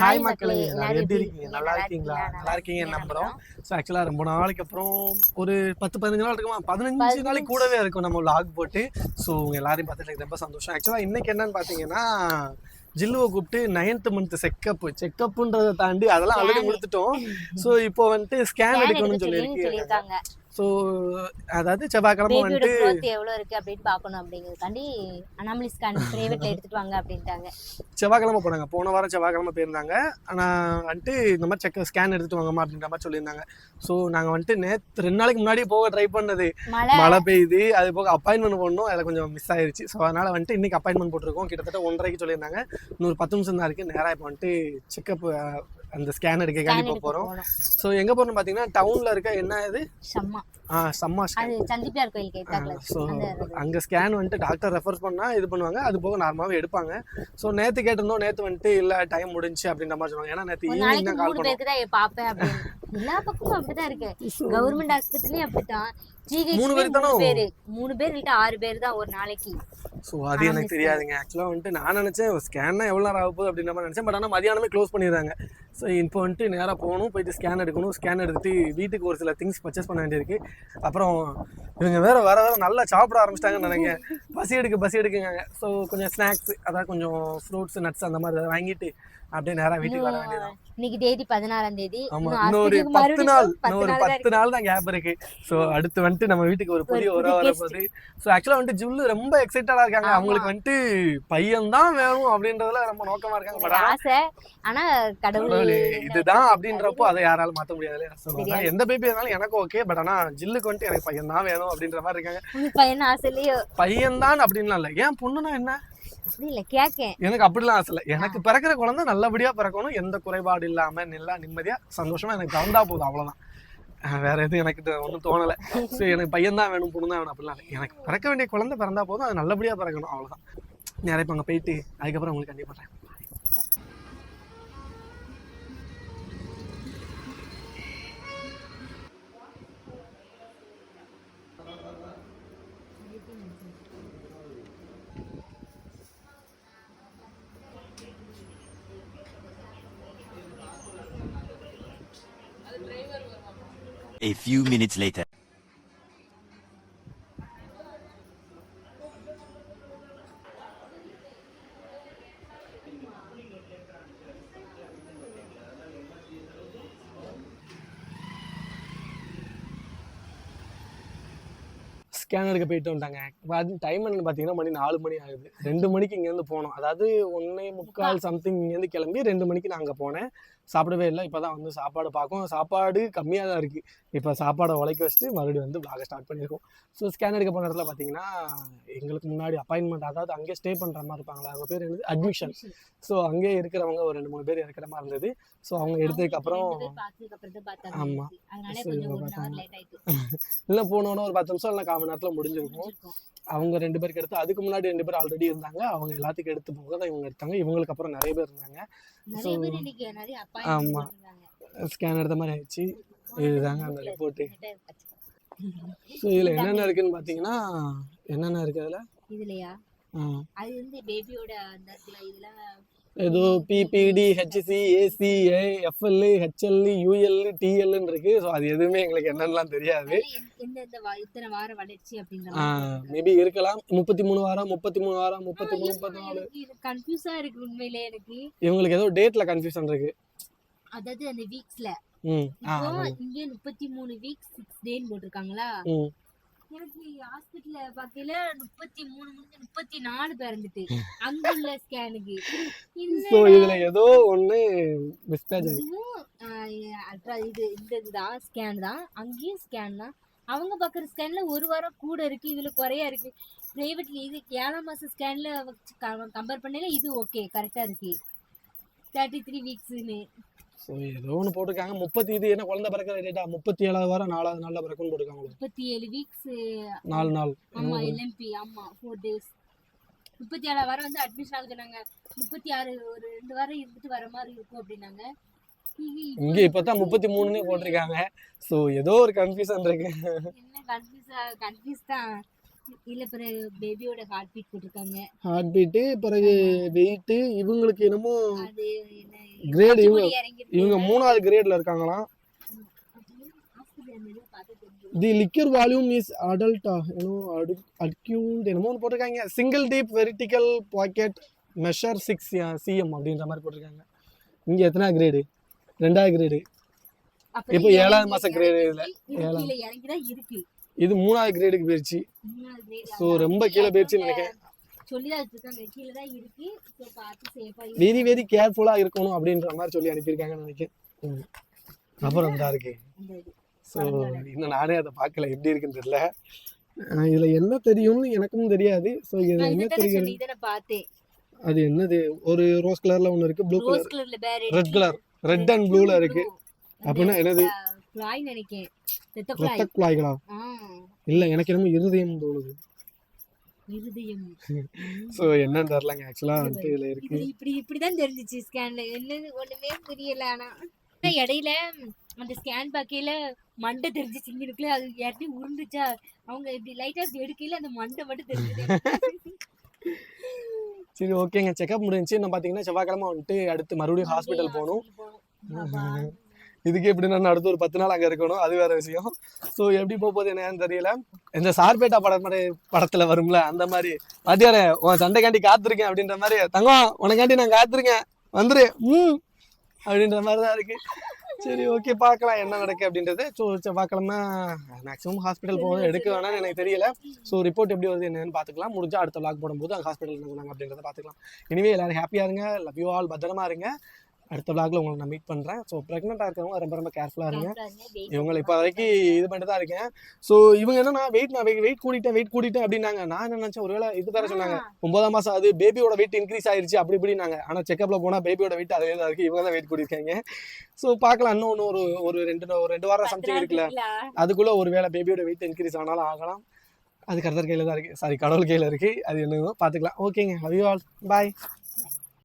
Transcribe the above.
Hi மக்களே எல்லாரும் எப்படி இருக்கீங்க? நல்லா இருக்கீங்களா? நல்லா இருக்கீங்க நம்புறோம். ஸோ ஆக்சுவலாக ரொம்ப நாளைக்கு அப்புறம் ஒரு பத்து பதினஞ்சு நாள் இருக்குமா? பதினஞ்சு நாளைக்கு கூடவே இருக்கும் நம்ம லாக் போட்டு. ஸோ எல்லாரையும் பார்த்துட்டு ரொம்ப சந்தோஷம். ஆக்சுவலாக இன்னைக்கு என்னன்னு பார்த்தீங்கன்னா ஜில்லுவை கூப்பிட்டு நைன்த் மந்த் செக்கப் செக்கப்புன்றதை தாண்டி அதெல்லாம் ஆல்ரெடி கொடுத்துட்டோம் ஸோ இப்போ வந்துட்டு ஸ்கேன் எடுக்கணும்னு சொல்லியிருக்கு சொல்லியிருக்காங்க. ஸோ அதாவது செவ்வாய்க்கிழமை growth எவ்வளவு இருக்கு அப்படின்னு பார்க்கணும் அப்படிங்கிறதுக்காண்டி அனாமலி ஸ்கேன் பிரைவேட்ல எடுத்துட்டு வாங்க அப்படின்ட்டாங்க. செவ்வாய்க்கிழமை போனாங்க. போன வாரம் செவ்வாய்க்கிழமை போயிருந்தாங்க. ஆனால் வந்துட்டு இந்த மாதிரி செக் ஸ்கேன் எடுத்துட்டு வாங்கம்மா அப்படின்ற மாதிரி சொல்லியிருந்தாங்க. ஸோ நாங்கள் வந்துட்டு நேற்று ரெண்டு நாளைக்கு முன்னாடி போக ட்ரை பண்ணது. மழை. பெய்யுது. அது போக அப்பாயின்மெண்ட் பண்ணணும் அதில் கொஞ்சம் மிஸ் ஆயிருச்சு. ஸோ அதனால் வந்துட்டு இன்னைக்கு அப்பாயின்மெண்ட் போட்டிருக்கோம். கிட்டத்தட்ட ஒன்றரைக்கு சொல்லியிருந்தாங்க. இன்னொரு பத்து நிமிஷம் தான் இருக்குது நேராக இப்போ வந்துட்டு செக்கப் அந்த ஸ்கேன் எடுக்கக்காண்டி போக போகிறோம் போகணும் ஸோ எங்கே போகிறோம் பார்த்தீங்கன்னா டவுனில் இருக்க என்ன இது? செம்ம. ஆ சம்மா சந்திப்பியார் கோயிலுக்கு ஸோ. அங்கே ஸ்கேன் வந்துட்டு டாக்டர் ரெஃபர் பண்ணால் இது பண்ணுவாங்க. அது போக நார்மலாகவே எடுப்பாங்க. ஸோ நேற்று கேட்டிருந்தோம். நேற்று வந்துட்டு இல்லை டைம் முடிஞ்சு அப்படின்ற மாதிரி சொன்னாங்க. ஏன்னா நேற்று ஈவினிங் தான் கால் பாப்பேன் அப்படின்னு. எல்லா பக்கமும் அப்படிதான் இருக்கு. கவர்மெண்ட் ஆஸ்பத்திரிலயும் அப்படித்தான். மூணு பேர் தானோ? மூணு பேரு. மூணு பேர் இல்ல ஆறு பேர் தான் ஒரு நாளைக்கு. ஸோ அது எனக்கு தெரியாதுங்க. ஆக்சுவலாக வந்துட்டு நான் நினச்சேன் ஸ்கேன்னா எவ்வளோ நேரம் ஆக போகுது அப்படின்ற மாதிரி நினச்சேன். பட் ஆனால் மதியானமே க்ளோஸ் பண்ணிடுறாங்க. ஸோ இப்போ வந்துட்டு நேராக போகணும் போயிட்டு ஸ்கேன் எடுக்கணும். ஸ்கேன் எடுத்துட்டு வீட்டுக்கு ஒரு சில திங்ஸ் பர்ச்சேஸ் பண்ண வேண்டியிருக்கு. அப்புறம் இவங்க வேற வர வர நல்லா சாப்பிட ஆரம்பிச்சிட்டாங்கன்னு நினைக்கிறேன் பசி எடுக்கு பசி எடுக்குங்க. ஸோ கொஞ்சம் ஸ்நாக்ஸ் அதாவது கொஞ்சம் ஃப்ரூட்ஸ் நட்ஸ் அந்த மாதிரி வாங்கிட்டு அப்படியே நேராக வீட்டுக்கு வர வேண்டியது இன்னைக்கு தேதி பதினாறாம் தேதி. ஆமா இன்னொரு பத்து நாள் தான் பத்து நாள் தான் கேப் இருக்கு. ஸோ அடுத்து வந்துட்டு நம்ம வீட்டுக்கு ஒரு புதிய உறவு புது வர guest. போகுது ஸோ ஆக்சுவலாக வந்துட்டு ஜுல்லு ரொம்ப எக்ஸைட்டடா இருக்காங்க. அவங்களுக்கு வந்துட்டு பையன் தான் வேணும் அப்படின்றதுல ரொம்ப நோக்கமா இருக்காங்க. ஆசை. ஆனா கடவுள் கடவுளே, இதுதான் அப்படின்றப்போ அதை யாராலும் மாத்த முடியாது. இல்லையா? எந்த பேபி இருந்தாலும் எனக்கு ஓகே பட் ஆனா ஜில்லுக்கு வந்துட்டு எனக்கு பையன் தான் வேணும் அப்படின்ற மாதிரி இருக்காங்க. பையன் ஆசையிலயோ? பையன் தான் அப்படின்லாம் இல்லை. ஏன் பொண்ணுனா என்ன? எனக்கு அப்படிலாம் ஆசை இல்லை. எனக்கு பிறக்கிற குழந்தை நல்லபடியா பிறக்கணும் எந்த குறைபாடு இல்லாம நல்லா நிம்மதியா சந்தோஷமா எனக்கு பிறந்தா போதும் அவ்வளவுதான். வேற எதுவும் எனக்கு ஒண்ணும் தோணல. ஸோ எனக்கு பையன் தான் வேணும் பொண்ணு தான் வேணும் அப்படிலாம் இல்லை. எனக்கு பிறக்க வேண்டிய குழந்தை பிறந்தா போதும் அது நல்லபடியா பிறக்கணும் அவ்வளவுதான். நிறைய இப்போ அங்கே போயிட்டு அதுக்கப்புறம் உங்களுக்கு கண்டிப்பாக A few minutes later. Scan எடுக்க போயிட்டு வந்துட்டாங்க. இப்போ அது டைம் என்னன்னு பார்த்தீங்கன்னா மணி நாலு மணி ஆகுது. ரெண்டு மணிக்கு இங்கேருந்து போனோம். அதாவது ஒன்றே முக்கால் சம்திங் இங்கேருந்து கிளம்பி ரெண்டு மணிக்கு நான் அங்கே போனேன். சாப்பிடவே இல்லை. இப்போ தான் வந்து சாப்பாடு பார்க்கும். சாப்பாடு கம்மியாக தான் இருக்குது இப்போ சாப்பாடை உழைக்க வச்சுட்டு மறுபடியும் வந்து vlog ஸ்டார்ட் பண்ணியிருக்கோம் ஸோ ஸ்கேன் எடுக்க போன இடத்துல பார்த்தீங்கன்னா எங்களுக்கு முன்னாடி அப்பாயின்மெண்ட் அதாவது அங்கேயே ஸ்டே பண்ணுற மாதிரி இருப்பாங்களா? அவங்க பேர் என்னது? அட்மிஷன் ஸோ அங்கேயே இருக்கிறவங்க ஒரு ரெண்டு மூணு பேர் இருக்கிற மாதிரி இருந்தது. ஸோ அவங்க எடுத்ததுக்கு அப்புறம் பார்த்ததுக்கு அப்புறம் தான் பார்த்தாங்க. ஆமா. அதனால சரி, கொஞ்சம் இவங்க ஒன் ஹவர் பார்த்தாங்க. லேட் ஆயிட்டு. இல்லை போனோன்னா ஒரு பத்து நிமிஷம் இல்லை கால் மணி நேரத்தில் முடிஞ்சிருக்கும். முடிஞ்சிருக்கும். அவங்க ரெண்டு பேருக்கு எடுத்து அதுக்கு முன்னாடி ரெண்டு பேர் ஆல்ரெடி இருந்தாங்க. அவங்க எல்லாத்துக்கும் எடுத்து போக தான் இவங்க எடுத்தாங்க. இவங்களுக்கு அப்புறம் நிறைய பேர் இருந்தாங்க. நிறைய பேர் இன்னைக்கு நிறைய ஆமா. அப்பாயின்மெண்ட் இருந்தாங்க. ஸ்கேன் எடுத்த மாதிரி ஆயிடுச்சு. இதுதாங்க அந்த ரிப்போர்ட்டு ஸோ இதில் என்னென்ன இருக்குன்னு பார்த்தீங்கன்னா என்னென்ன இருக்கு அதில்? இதுலயா? அது வந்து பேபியோட அந்த இதெல்லாம் ஏதோ BPD HC AC FL HL UL டிஎல்னு இருக்கு. ஸோ அது எதுவுமே எங்களுக்கு என்னென்னலாம் தெரியாது. இத்தனை வார வளர்ச்சி மாதிரி மேபி இருக்கலாம். முப்பத்தி மூணு வாரம் முப்பத்தி மூணு வாரம் முப்பத்தி மூணு முப்பத்தி நாலு கன்ஃபியூஸா இருக்கு உண்மையிலே எனக்கு. இவங்களுக்கு ஏதோ டேட்ல கன்ஃபியூஷன் இருக்கு. அதாவது அந்த வீக்ஸ்ல. இங்க முப்பத்தி மூணு வீக்ஸ் சிக்ஸ் டேன்னு போட்டிருக்காங்களா? ம். எனக்கு ஹாஸ்பிட்டல்ல பாக்கையில முப்பத்தி மூணு முடிஞ்சு முப்பத்தி நாலு பிறந்துட்டு அங்க உள்ள ஸ்கேனுக்கு ஸோ இதுல ஏதோ ஒண்ணு மிஸ்டேக் இது இந்த இதுதான் ஸ்கேன் தான். அங்கேயும் ஸ்கேன் தான். அவங்க பார்க்குற ஸ்கேன்ல ஒரு வாரம் கூட இருக்கு. இதுல குறையா இருக்கு. பிரைவேட்ல இது ஏழாம் மாசம் ஸ்கேன்ல கம்பேர் பண்ணல இது ஓகே கரெக்டா இருக்கு. தேர்ட்டி த்ரீ வீக்ஸ்னு ஸோ ஏதோ ஒன்று போட்டிருக்காங்க. முப்பத்தி இது என்ன குழந்தை பிறக்கிற டேட்டா முப்பத்தி ஏழாவது வாரம் நாலாவது நாளில் பிறக்கும்னு போட்டிருக்காங்க முப்பத்தி ஏழு வீக்ஸ் நாலு நாள். ஆமா எல்எம்பி ஆமா ஃபோர் டேஸ் முப்பத்தி ஏழாம் வாரம் வந்து அட்மிஷன் ஆக சொன்னாங்க முப்பத்தி ஆறு ஒரு ரெண்டு வாரம் இருந்துட்டு வர மாதிரி இருக்கும் அப்படின்னாங்க. இங்க இப்போ இப்பதான் முப்பத்தி மூணுனே போட்டிருக்காங்க. ஸோ ஏதோ ஒரு கன்ஃபியூஷன் இருக்கு. என்ன கன்ஃபியூஸா கன்ஃபியூஸ் தான். இல்ல பிறகு பேபியோட ஹார்ட் பீட் போட்டிருக்காங்க. ஹார்ட் பீட்டு பிறகு வெயிட்டு இவங்களுக்கு என்னமோ அது என்ன கிரேடு இவங்க. இவங்க மூணாவது கிரேட்ல இருக்காங்களாம். The liquor volume is adult என்னோ அக்யூட் என்னமோ ஒன்று போட்டிருக்காங்க. Single deep vertical pocket measure six cm அப்படின்ற மாதிரி போட்டிருக்காங்க. இங்கே எத்தனை கிரேடு ரெண்டாவது கிரேடு இப்போ ஏழாவது மாசம் grade இறங்கி இதுல. இருக்கு. இது மூணாவது கிரேடுக்கு போயிடுச்சு ஸோ. ரொம்ப கீழே போயிடுச்சுன்னு நினைக்கிறேன். வெரி வெரி கேர்ஃபுல்லாக இருக்கணும் அப்படின்ற மாதிரி சொல்லி அனுப்பியிருக்காங்கன்னு நினைக்கிறேன். அப்புறம் தான் இருக்கு. ஸோ இன்னும் நானே அதை பார்க்கல. எப்படி இருக்குன்னு தெரியல. இதுல என்ன தெரியும்னு எனக்கும் தெரியாது. ஸோ இதுல என்ன தெரியும் அது என்னது? ஒரு ரோஸ் கலர்ல ஒன்று இருக்கு. Blue colour red colour red and ப்ளூல இருக்கு. அப்படின்னா என்னது? குழாய் நினைக்கேன் ரத்த ரத்த குழாய் குழாய்களா இல்ல எனக்கு என்னமோ இருதயம் தோணுது. இருதயம் ஸோ என்னன்னு தெரிலங்க ஆக்சுவலா வந்துட்டு இதுல இருக்கு. இது இப்படி இப்படிதான் தெரிஞ்சிச்சு ஸ்கேன்ல என்னது ஒண்ணுமே புரியல ஆனா. ஆனா இடையில அந்த ஸ்கேன் பார்க்கையில மண்டை தெரிஞ்சிச்சு இங்க இருக்குல்ல. அது யார்ட்டையும் உருண்டுச்சா? அவங்க இப்படி லைட்டா எடுக்கையில அந்த மண்டை மட்டும் தெரிஞ்சது. சரி ஓகேங்க செக்அப் முடிஞ்சுச்சு. நம்ம பாத்தீங்கன்னா செவ்வாய்க்கிழமை வந்துட்டு அடுத்து மறுபடியும் ஹாஸ்பிட்டல் போகணும். இதுக்கு எப்படி நான் அடுத்து ஒரு பத்து நாள் அங்கே இருக்கணும் அது வேற விஷயம். ஸோ எப்படி போக போகுது என்னன்னு தெரியல. இந்த சார்பேட்டா படம் படத்தில் வரும்ல அந்த மாதிரி. வாத்தியாரே உன் சண்டைக்காண்டி காத்திருக்கேன் அப்படின்ற மாதிரி. தங்கம் உனக்காண்டி நான் காத்திருக்கேன். வந்துரு. ம் அப்படின்ற மாதிரி தான் இருக்கு. சரி ஓகே பார்க்கலாம் என்ன நடக்கு அப்படின்றது. ஸோ பார்க்கலாம்னா மேக்ஸிமம் ஹாஸ்பிட்டல் போகிறது எடுக்க வேணாம்னு எனக்கு தெரியல. ஸோ ரிப்போர்ட் எப்படி வருது என்னன்னு பார்த்துக்கலாம். முடிஞ்சா அடுத்த லாக் போடும்போது அங்கே ஹாஸ்பிட்டல் என்ன சொன்னாங்க அப்படின்றத பார்த்துக்கலாம். இனிமேல் எல்லாரும் ஹாப்பியாக இருங்க லவ் யூ ஆல் பத்திரமா இருங்க. அடுத்த vlogல உங்களை நான் மீட் பண்ணுறேன் ஸோ ப்ரெக்னெண்ட்டாக இருக்கிறவங்க ரொம்ப ரொம்ப கேர்ஃபுல்லாக இருங்க. இவங்களை இப்போ வரைக்கும் இது பண்ணிட்டு தான் இருக்கேன். ஸோ இவங்க என்னன்னா வெயிட் நான் வெயிட் கூட்டிட்டேன் வெயிட் கூட்டிட்டேன் அப்படின்னாங்க. நான் என்ன நினைச்சேன்? ஒருவேளை இது வேற சொன்னாங்க. ஒன்பதாம் மாசம் அது பேபியோட வெயிட் இன்க்ரீஸ் ஆயிருச்சு அப்படி இப்படினாங்க ஆனா செக்அப்ல போனா பேபியோட வெயிட் அதே தான் இருக்கு. இவங்க தான் வெயிட் கூட்டிருக்காங்க ஸோ பார்க்கலாம். இன்னும் ஒரு ஒரு ரெண்டு ஒரு ரெண்டு வாரம் சம்திங் இருக்குல்ல. அதுக்குள்ள ஒரு வேளை பேபியோட வெயிட் இன்க்ரீஸ் ஆனாலும் ஆகலாம். அது கர்த்தர் கையில தான் இருக்கு. சாரி கடவுள் கையில இருக்கு. அது என்னவோ பார்த்துக்கலாம். ஓகேங்க லவ் யூ ஆல் பாய்